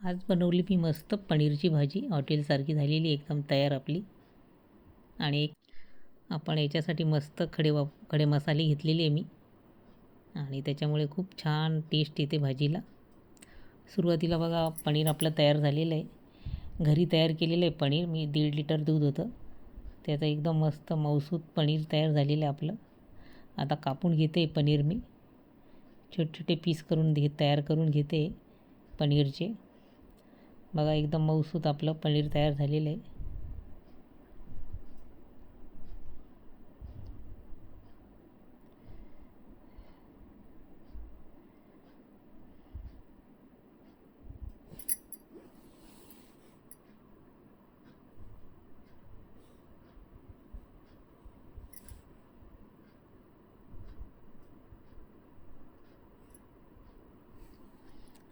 आज बनवली मी मस्त पनीरची भाजी. हॉटेलसारखी झालेली एकदम तयार आपली. आणि एक आपण याच्यासाठी मस्त खडे वा खडे मसाले घेतलेले आहे मी. आणि त्याच्यामुळे खूप छान टेस्ट येते भाजीला. सुरुवातीला बघा पनीर आपलं तयार झालेलं आहे. घरी तयार केलेलं आहे पनीर. मी दीड लिटर दूध होतं. त्याचं एकदम मस्त मौसूद पनीर तयार झालेलं आहे आपलं. आता कापून घेते पनीर मी. छोटे छोटे पीस करून घे तयार करून घेते पनीरचे. बघा एकदम मऊसूत आपलं पनीर तयार झालेलं आहे.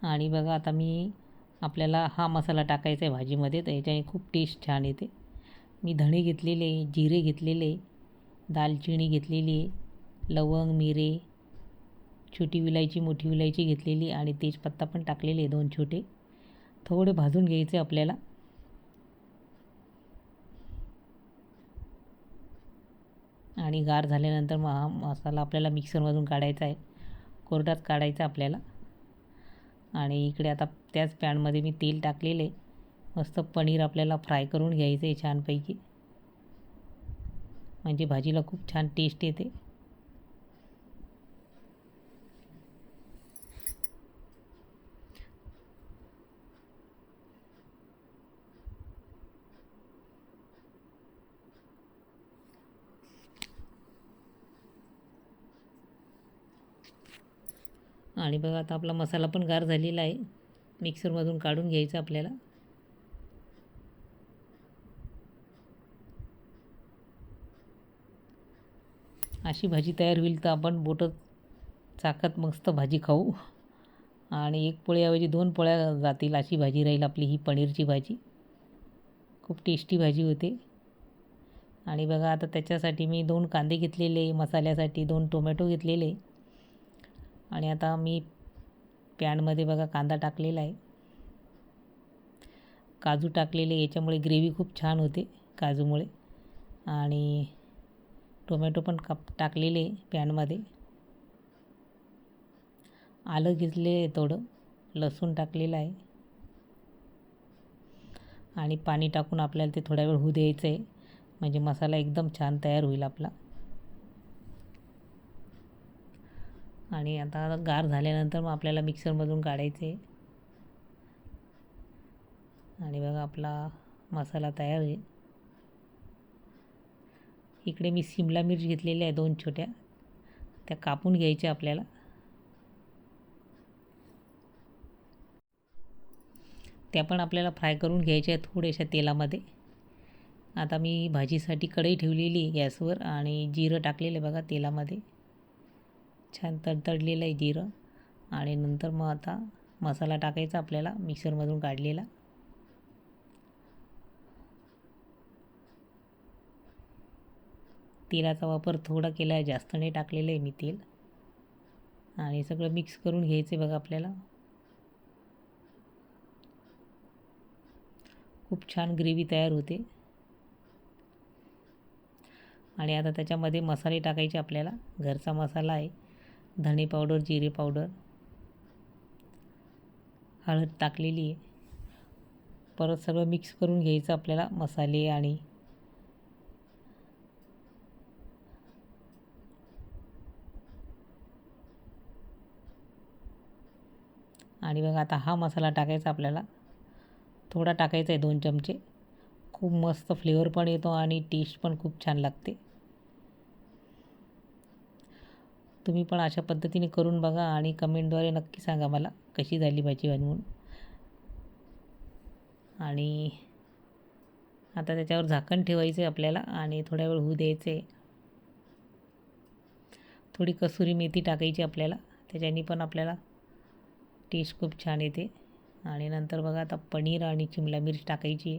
आणि बघा आता मी आपल्याला हा मसाला टाकायचा आहे भाजीमध्ये तर याच्याने खूप टेस्ट छान येते. मी धणे घेतलेले जिरे घेतलेले दालचिनी घेतलेली आहे लवंग मिरे छोटी विलायची मोठी विलायची घेतलेली आणि तेजपत्ता पण टाकलेले आहे दोन छोटे. थोडे भाजून घ्यायचे आपल्याला. आणि गार झाल्यानंतर मग हा मसाला आपल्याला मिक्सरमधून काढायचा आहे. कोरडाच काढायचा आपल्याला. आणि इकडे आता त्याच पॅनमध्ये मी तेल टाकलेले मस्त पनीर आपल्याला फ्राय करून घ्यायचं आहे छानपैकी. म्हणजे भाजीला खूप छान टेस्ट येते. आणि बघा आता आपला मसाला पण गार झालेला आहे. मिक्सरमधून काढून घ्यायचं आपल्याला. अशी भाजी तयार होईल तर आपण बोटं चाकत मस्त भाजी खाऊ. आणि एक पोळ्याऐवजी दोन पोळ्या जातील अशी भाजी राहील आपली ही पनीरची भाजी. खूप टेस्टी भाजी होते. आणि बघा आता त्याच्यासाठी मी दोन कांदे घेतलेले मसाल्यासाठी दोन टोमॅटो घेतलेले. आणि आता मी पॅनमध्ये बघा कांदा टाकलेला आहे. काजू टाकलेले याच्यामुळे ग्रेव्ही खूप छान होते काजूमुळे. आणि टोमॅटो पण काप टाकलेले पॅनमध्ये. आलं घेतले थोडं लसूण टाकलेलं आहे. आणि पाणी टाकून आपल्याला ते थोडा वेळ होऊ द्यायचं आहे. म्हणजे मसाला एकदम छान तयार होईल आपला. आणि आता गार झाल्यानंतर मग आपल्याला मिक्सरमधून काढायचे. आणि बघा आपला मसाला तयार आहे. इकडे मी शिमला मिर्च घेतलेल्या आहे दोन छोट्या. त्या कापून घ्यायच्या आपल्याला. त्या पण आपल्याला फ्राय करून घ्यायच्या आहेत थोड्याशा तेलामध्ये. आता मी भाजीसाठी कढई ठेवलेली गॅसवर आणि जिरं टाकलेलं आहे बघा तेलामध्ये. छान तडतडलेलं आहे जिरं. आणि नंतर मग आता मसाला टाकायचा आपल्याला मिक्सरमधून काढलेला. तेलाचा वापर थोडा केला आहे जास्त नाही टाकलेलं आहे मी तेल. आणि सगळं मिक्स करून घ्यायचं आहे बघा आपल्याला. खूप छान ग्रेव्ही तयार होते. आणि आता त्याच्यामध्ये मसाले टाकायचे आपल्याला. घरचा मसाला आहे. धणे पावडर जिरे पावडर. हळद टाकलेली आहे. परत सगळं मिक्स करून घ्यायचं आपल्याला मसाले आणि आणि बघा आता हा मसाला टाकायचा आपल्याला. थोडा टाकायचा आहे दोन चमचे. खूप मस्त फ्लेवर पण येतो आणि टेस्ट पण खूप छान लागते. तुम्ही पण अशा पद्धतीने करून बघा आणि कमेंटद्वारे नक्की सांगा मला कशी झाली भाजी बनवून. आणि आता त्याच्यावर झाकण ठेवायचं आहे आपल्याला आणि थोड्या वेळ होऊ द्यायचे थोडी कसुरी मेथी टाकायची आपल्याला त्याच्याने पण आपल्याला टेस्ट खूप छान येते. आणि नंतर बघा आता पनीर आणि शिमला मिरची टाकायची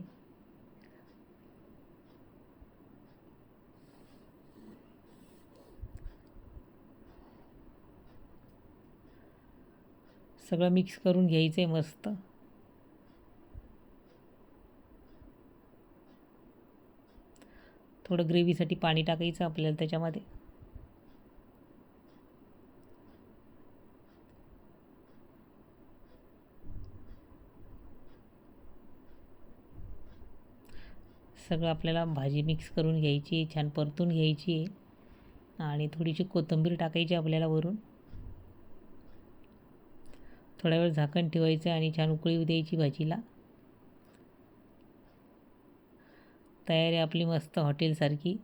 सगळं मिक्स करून घ्यायचं आहे मस्त. थोडं ग्रेव्हीसाठी पाणी टाकायचं आपल्याला त्याच्यामध्ये. सगळं आपल्याला भाजी मिक्स करून घ्यायची आहे छान परतून घ्यायची आहे. आणि थोडीशी कोथिंबीर टाकायची आपल्याला वरून. थोडा वेळ झाकण ठेवायचं आणि छान उकळी द्यायची भाजीला. तयारी आपली मस्त हॉटेलसारखी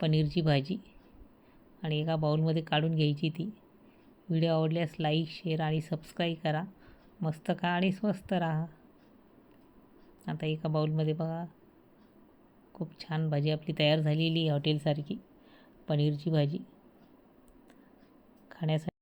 पनीरची भाजी. आणि एका बाऊलमध्ये काढून घ्यायची ती. व्हिडिओ आवडल्यास लाईक शेअर आणि सबस्क्राईब करा. मस्त खा आणि स्वस्त राहा. आता एका बाऊलमध्ये बघा. खूप छान भाजी आपली तयार झालेली आहे हॉटेलसारखी पनीरची भाजी. खाण्यासाठी